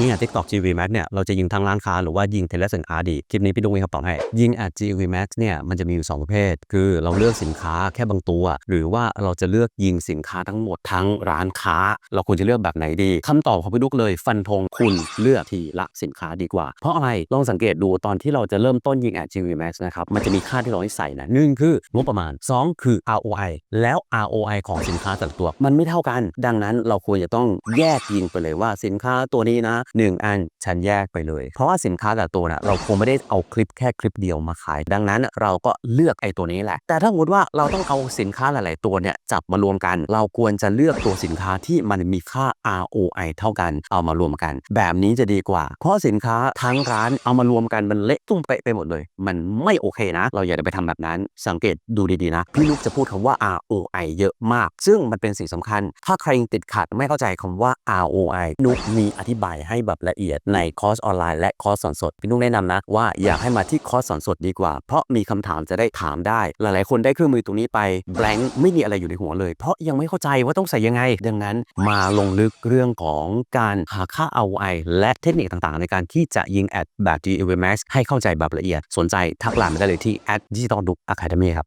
ยิง at TikTok GV Max เนี่ยเราจะยิงทั้งร้านค้าหรือว่ายิงเทเลสินค้าดีคลิปนี้พี่ดุงมีคำตอบให้ยิง at GV Max เนี่ยมันจะมีอยู่สองประเภท คือเราเลือกสินค้าแค่บางตัว หรือว่าเราจะเลือกยิงสินค้าทั้งหมดทั้งร้านค้า เราควรจะเลือกแบบไหนดีคำตอบของพี่ดุ๊กเลยฟันธงคุณเลือกทีละสินค้าดีกว่า เพราะอะไรลองสังเกตดูตอนที่เราจะเริ่มต้นยิง at GV Max นะครับมันจะมีค่าที่เราให้ใส่นะหนึ่งคืองบประมาณ 2 คือ ROI แล้ว ROI ของสินค้าแต่ละตัว มันไม่เท่ากัน ดังนั้นเราควรจะต้องแยกยิงไปเลยว่าสินค้าตัวนี้นะ1 อันฉันแยกไปเลย เพราะว่าสินค้าแต่ตัวนะเราคงไม่ได้เอาคลิปแค่คลิปเดียวมาขาย ดังนั้นเราก็เลือกไอ้ตัวนี้แหละ แต่ถ้าสมมติว่าเราต้องเอาสินค้าหลาย ๆ ตัวเนี่ยจับมารวมกัน เราควรจะเลือกตัวสินค้าที่มันมีค่า ROI เท่ากันเอามารวมกัน แบบนี้จะดีกว่า เพราะสินค้าทั้งร้านเอามารวมกันมันเละตุ้มเป๊ะไปหมดเลย มันไม่โอเคนะ เราอย่าไปทำแบบนั้น สังเกตดูดี ๆ นะ พี่ลูกจะพูดคำว่า ROI เยอะมาก ซึ่งมันเป็นสิ่งสำคัญ ถ้าใครติดขัดไม่เข้าใจคำว่า ROI นุกมีอธิบายให้ให้แบบละเอียดในคอร์สออนไลน์และคอร์สสอนสดพี่นุกแนะนำนะว่าอยากให้มาที่คอร์สสอนสดดีกว่า เพราะมีคำถามจะได้ถามได้ หลายๆ คนได้เครื่องมือตรงนี้ไป blank ไม่มีอะไรอยู่ในหัวเลย เพราะยังไม่เข้าใจว่าต้องใส่ยังไง ดังนั้นมาลงลึกเรื่องของการหาค่า ROI และเทคนิคต่างๆ ในการที่จะยิงแอดแบบ g e v Max ให้เข้าใจแบบละเอียด สนใจทักไลน์มาได้เลยที่ at digital d u c academy ครับ